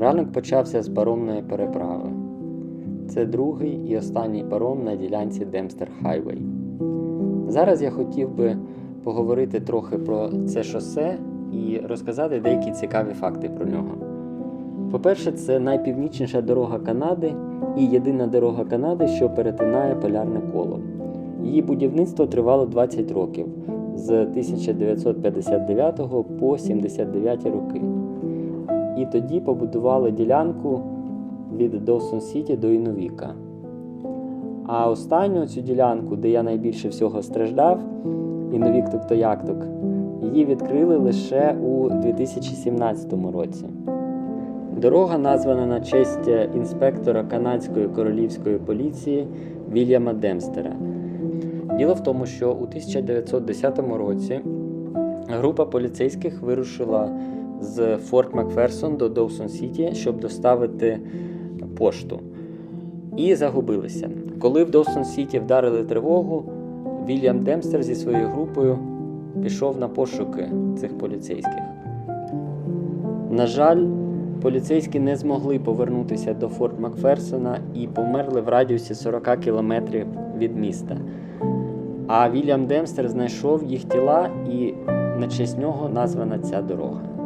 Ранок почався з паромної переправи. Це другий і останній паром на ділянці Демстер Хайвей. Зараз я хотів би поговорити трохи про це шосе і розказати деякі цікаві факти про нього. По-перше, це найпівнічніша дорога Канади і єдина дорога Канади, що перетинає полярне коло. Її будівництво тривало 20 років з 1959 по 79 роки. І тоді побудували ділянку від Доусон Сіті до Інувіка. А останню цю ділянку, де я найбільше всього страждав, Інувік Туктояктук, її відкрили лише у 2017 році. Дорога названа на честь інспектора канадської королівської поліції Вільяма Демстера. Діло в тому, що у 1910 році група поліцейських вирушила з Форт Макферсон до Доусон Сіті, щоб доставити пошту. І загубилися. Коли в Доусон Сіті вдарили тривогу, Вільям Демстер зі своєю групою пішов на пошуки цих поліцейських. На жаль, поліцейські не змогли повернутися до Форт Макферсона і померли в радіусі 40 кілометрів від міста. А Вільям Демстер знайшов їх тіла і на честь нього названа ця дорога.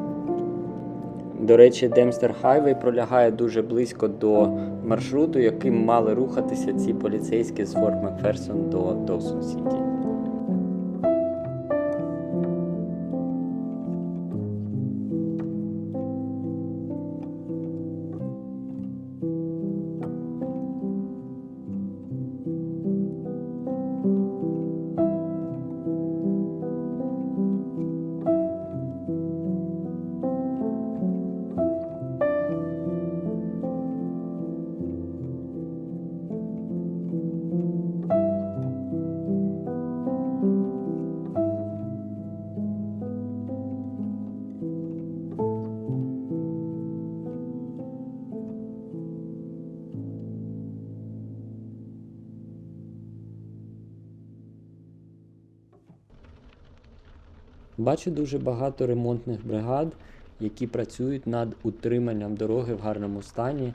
До речі, Демстер Хайвей пролягає дуже близько до маршруту, яким мали рухатися ці поліцейські з Форт Макферсон до Доусон Сіті. Бачу дуже багато ремонтних бригад, які працюють над утриманням дороги в гарному стані.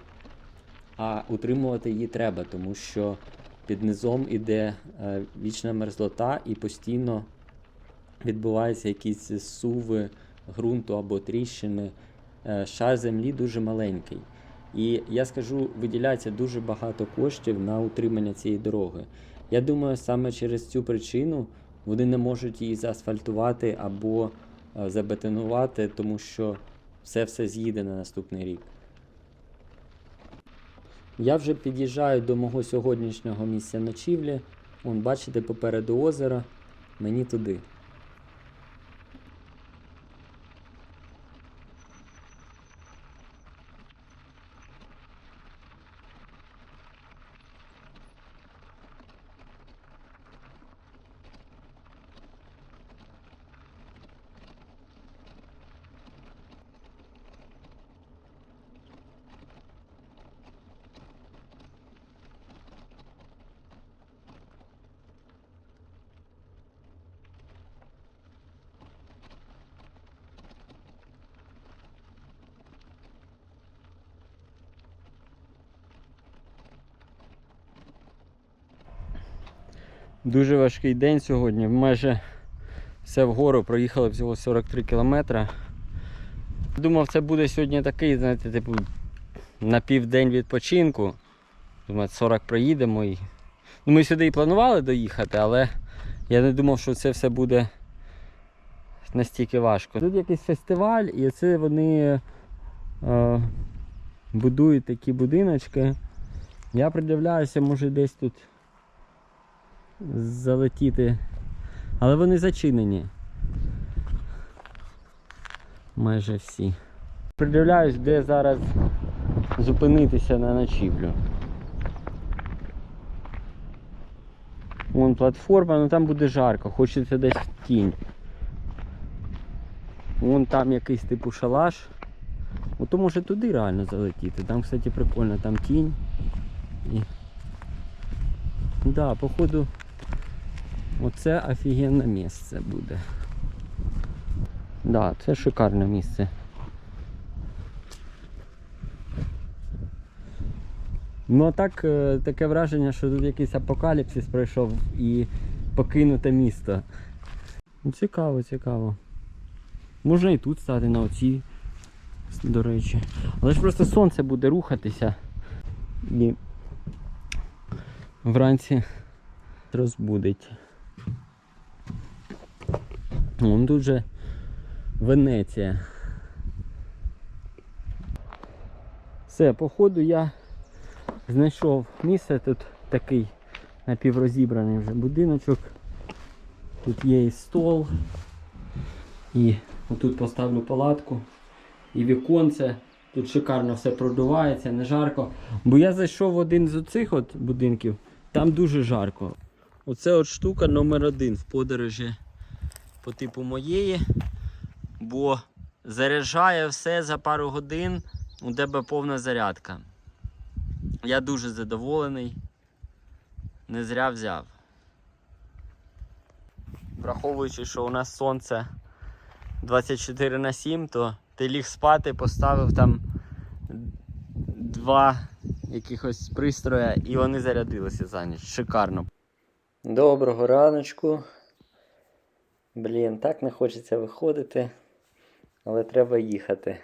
А утримувати її треба, тому що під низом іде е, вічна мерзлота і постійно відбуваються якісь зсуви ґрунту або тріщини. Е, Шар землі дуже маленький. І я скажу, виділяється дуже багато коштів на утримання цієї дороги. Я думаю, саме через цю причину вони не можуть її заасфальтувати або е, забетонувати, тому що все все з'їде на наступний рік. Я вже під'їжджаю до мого сьогоднішнього місця ночівлі. Вон, бачите, попереду озера, мені туди. Дуже важкий день сьогодні. Майже все вгору проїхали всього 43 кілометри. Думав, це буде сьогодні такий, знаєте, типу, на південь відпочинку. Думаю, 40 проїдемо. І... Ну, ми сюди і планували доїхати, але я не думав, що це все буде настільки важко. Тут якийсь фестиваль, і це вони е, будують такі будиночки. Я придивляюся, може десь тут залетіти. Але вони зачинені. Майже всі. Придивляюсь, де зараз зупинитися на ночівлю. Вон платформа, ну там буде жарко, хочеться десь в тінь. Вон там якийсь типу шалаш. Ото може туди реально залетіти. Там, кстати, прикольно, там тінь. І... Да, походу оце офігенне місце буде. Да, це шикарне місце. Ну а так, е, таке враження, що тут якийсь апокаліпсис пройшов і покинуте місто. Ну, Цікаво, цікаво. Можна і тут стати на оцій, до речі. Але ж просто сонце буде рухатися. І вранці розбудить. Вон тут же Венеція. Все, походу я знайшов місце тут такий напіврозібраний вже будиночок. Тут є і стол. І отут поставлю палатку. І віконце. Тут шикарно все продувається, не жарко. Бо я зайшов в один з оцих от будинків, там дуже жарко. Оце от штука номер один в подорожі по типу моєї. Бо заряджає все за пару годин, у тебе повна зарядка. Я дуже задоволений. Не зря взяв. Враховуючи, що у нас сонце 24 на 7, то ти ліг спати, поставив там два якихось пристроя і вони зарядилися за ніч. Шикарно. Доброго раночку. Блін, так не хочеться виходити, але треба їхати.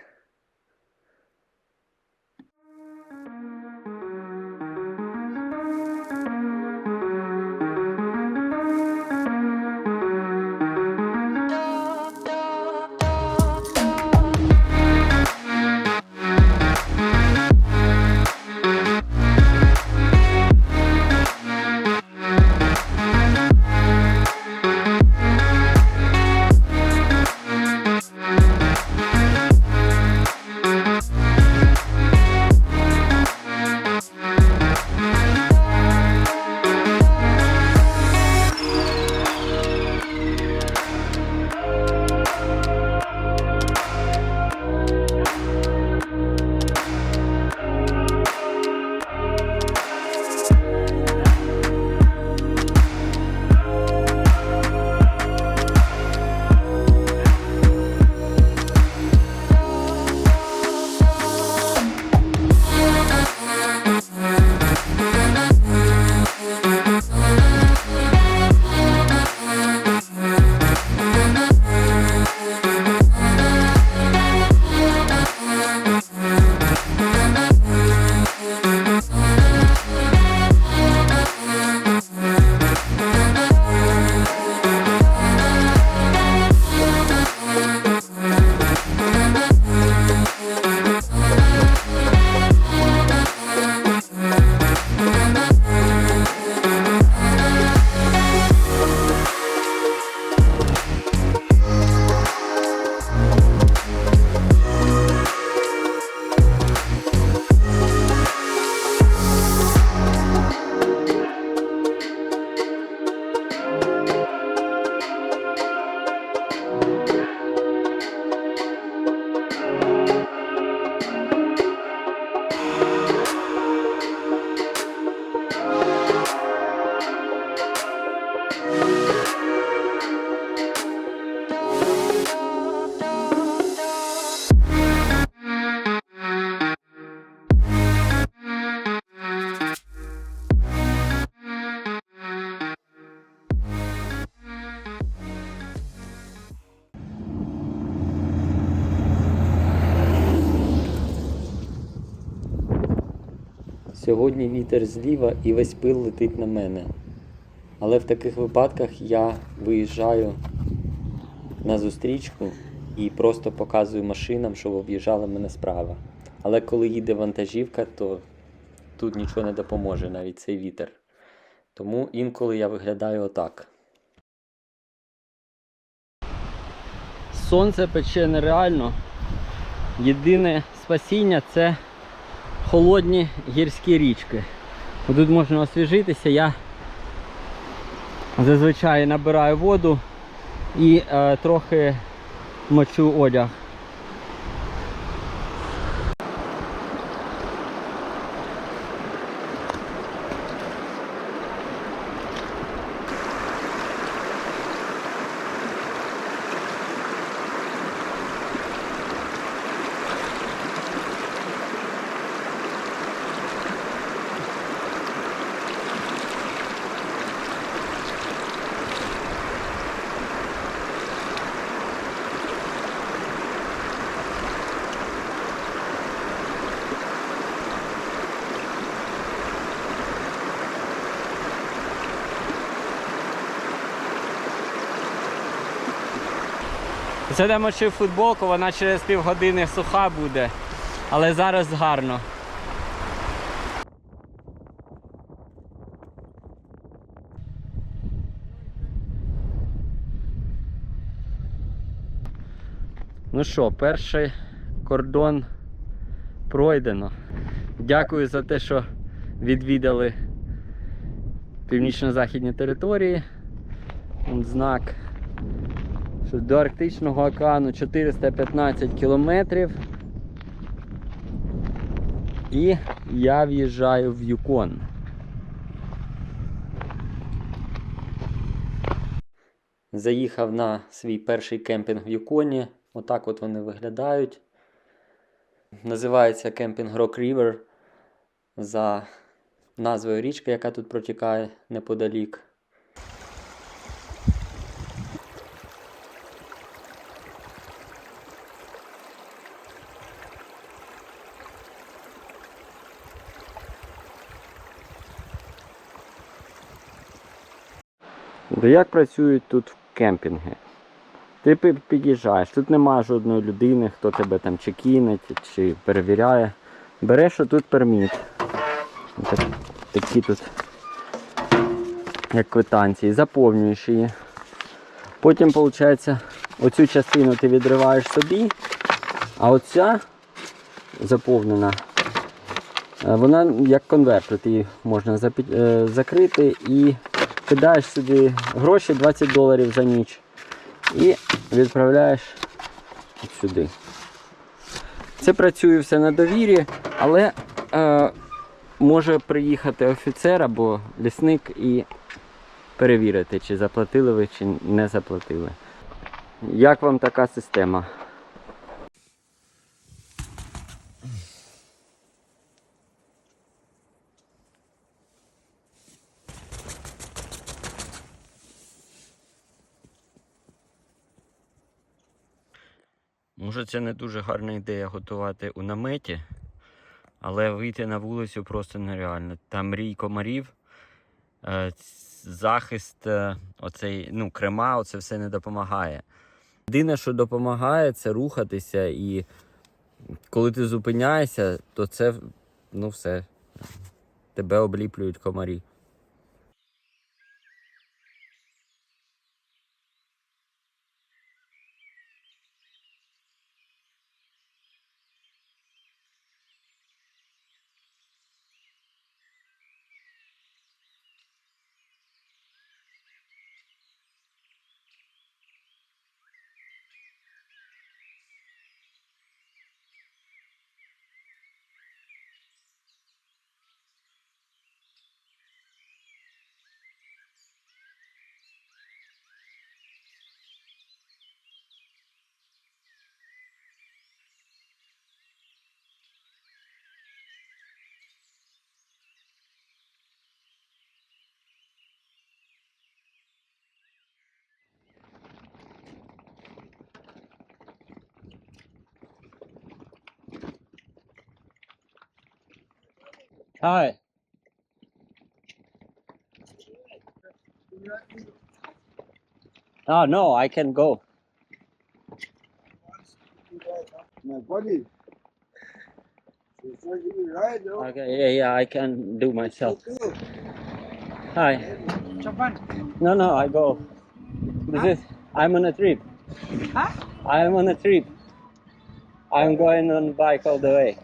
Сьогодні вітер зліва і весь пил летить на мене. Але в таких випадках я виїжджаю на зустрічку і просто показую машинам, щоб об'їжджали мене справа. Але коли їде вантажівка, то тут нічого не допоможе, навіть цей вітер. Тому інколи я виглядаю отак. Сонце пече нереально. Єдине спасіння це холодні гірські річки. Тут можна освіжитися. Я зазвичай набираю воду і е, трохи мочу одяг. Це намочив футболку, вона через півгодини суха буде, але зараз гарно. Ну що, перший кордон пройдено. Дякую за те, що відвідали північно-західні території. Знак, до Арктичного океану 415 кілометрів. І я в'їжджаю в Юкон. Заїхав на свій перший кемпінг в Юконі. Отак от вони виглядають. Називається кемпінг Rock River за назвою річки, яка тут протікає неподалік. Як працюють тут кемпінги? Ти під'їжджаєш, тут немає жодної людини, хто тебе там чи кинеть, чи перевіряє. Береш отут перміт. Так, такі тут, як квитанції, заповнюєш її. Потім, виходить, оцю частину ти відриваєш собі, а оця заповнена, е, вона як конвертер, її можна е, закрити і кидаєш сюди гроші 20 доларів за ніч і відправляєш от сюди. Це працює все на довірі, але е, може приїхати офіцер або лісник і перевірити, чи заплатили ви, чи не заплатили. Як вам така система? Може це не дуже гарна ідея готувати у наметі, але вийти на вулицю просто нереально. Там рій комарів, е, захист, е, оцей, ну, крема, оце все не допомагає. Єдине, що допомагає, це рухатися, і коли ти зупиняєшся, то це ну все. Тебе обліплюють комарі. Hi. Oh no, I can go. My buddy. It's not you right though. Okay, yeah, yeah, I can do myself. Hi. Japan. No, no, I go. This is. I'm on a trip. Huh? I'm on a trip. I'm going on bike all the way.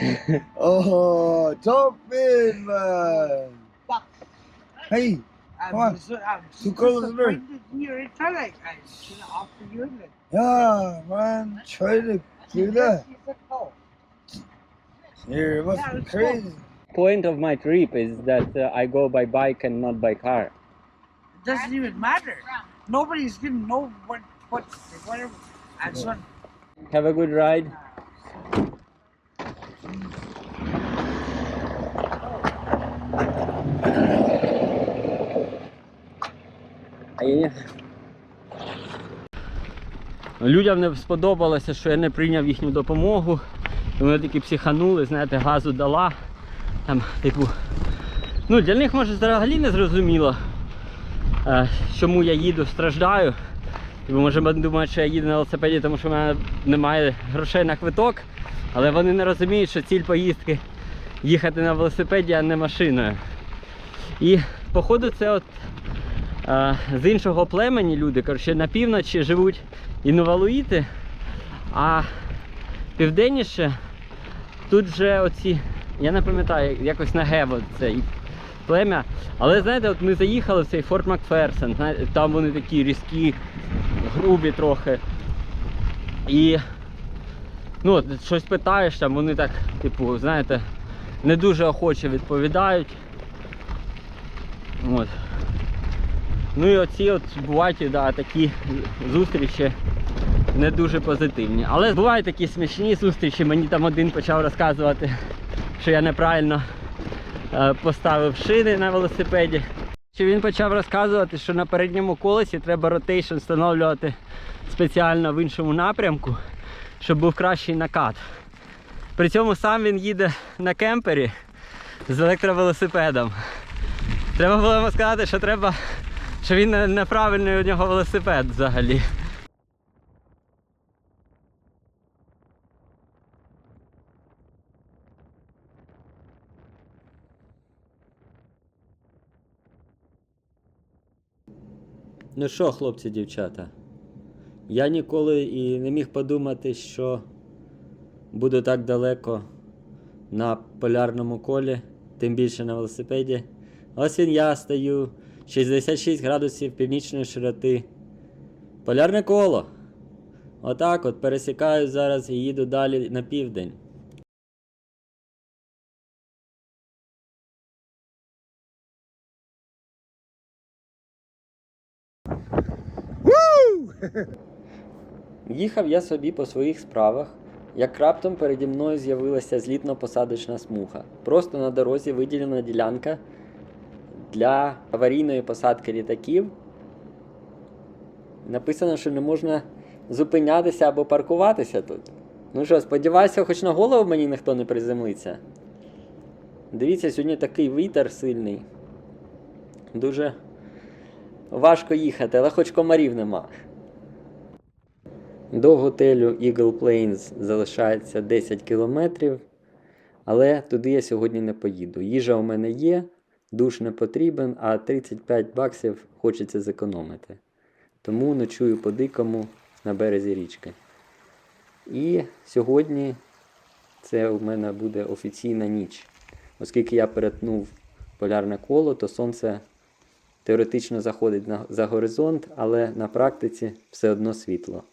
Oh, jump in, man. Hey, I'm Come on. so, I'm Too close to her. disappointed in your intellect. I should have offered you it. yeah, man. Try to do that. He said. Here, it must Yeah, be let's crazy. Point of my trip is that uh, I go by bike and not by car. It doesn't even matter. Nobody's gonna know what what whatever. And so Have a good ride. Людям не сподобалося, що я не прийняв їхню допомогу. Вони такі психанули, знаєте, газу дала. Там, типу, ну, для них може взагалі не зрозуміло, е, чому я їду, страждаю. Ви може думають, що я їду на велосипеді, тому що в мене немає грошей на квиток, але вони не розуміють, що ціль поїздки їхати на велосипеді, а не машиною. І походу це от е, з іншого племені люди, коротше, на півночі живуть інувалуїти, а південніше тут вже оці, я не пам'ятаю, якось на Гево це плем'я. Але знаєте, от ми заїхали в цей Форт Макферсон, там вони такі різкі, грубі трохи. І ну, щось питаєш, там вони так, типу, знаєте, не дуже охоче відповідають. От. Ну і оці от бувають да, такі зустрічі не дуже позитивні. Але бувають такі смішні зустрічі. Мені там один почав розказувати, що я неправильно е, поставив шини на велосипеді. Чи він почав розказувати, що на передньому колесі треба ротейшн встановлювати спеціально в іншому напрямку, щоб був кращий накат. При цьому сам він їде на кемпері з електровелосипедом. Треба було йому сказати, що треба, що він неправильний у нього велосипед взагалі. Ну що, хлопці, дівчата? Я ніколи і не міг подумати, що буду так далеко на полярному колі, тим більше на велосипеді. Ось він я стою 66 градусів північної широти. Полярне коло. Отак от пересікаю зараз і їду далі на південь. Їхав я собі по своїх справах, як раптом переді мною з'явилася злітно-посадочна смуга. Просто на дорозі виділена ділянка для аварійної посадки літаків. Написано, що не можна зупинятися або паркуватися тут. Ну що, сподіваюся, хоч на голову мені ніхто не приземлиться. Дивіться, сьогодні такий вітер сильний. Дуже важко їхати, але хоч комарів нема. До готелю Eagle Plains залишається 10 кілометрів, але туди я сьогодні не поїду. Їжа у мене є, душ не потрібен, а 35 баксів хочеться зекономити. Тому ночую по дикому на березі річки. І сьогодні це у мене буде офіційна ніч. Оскільки я перетнув полярне коло, то сонце теоретично заходить за горизонт, але на практиці все одно світло.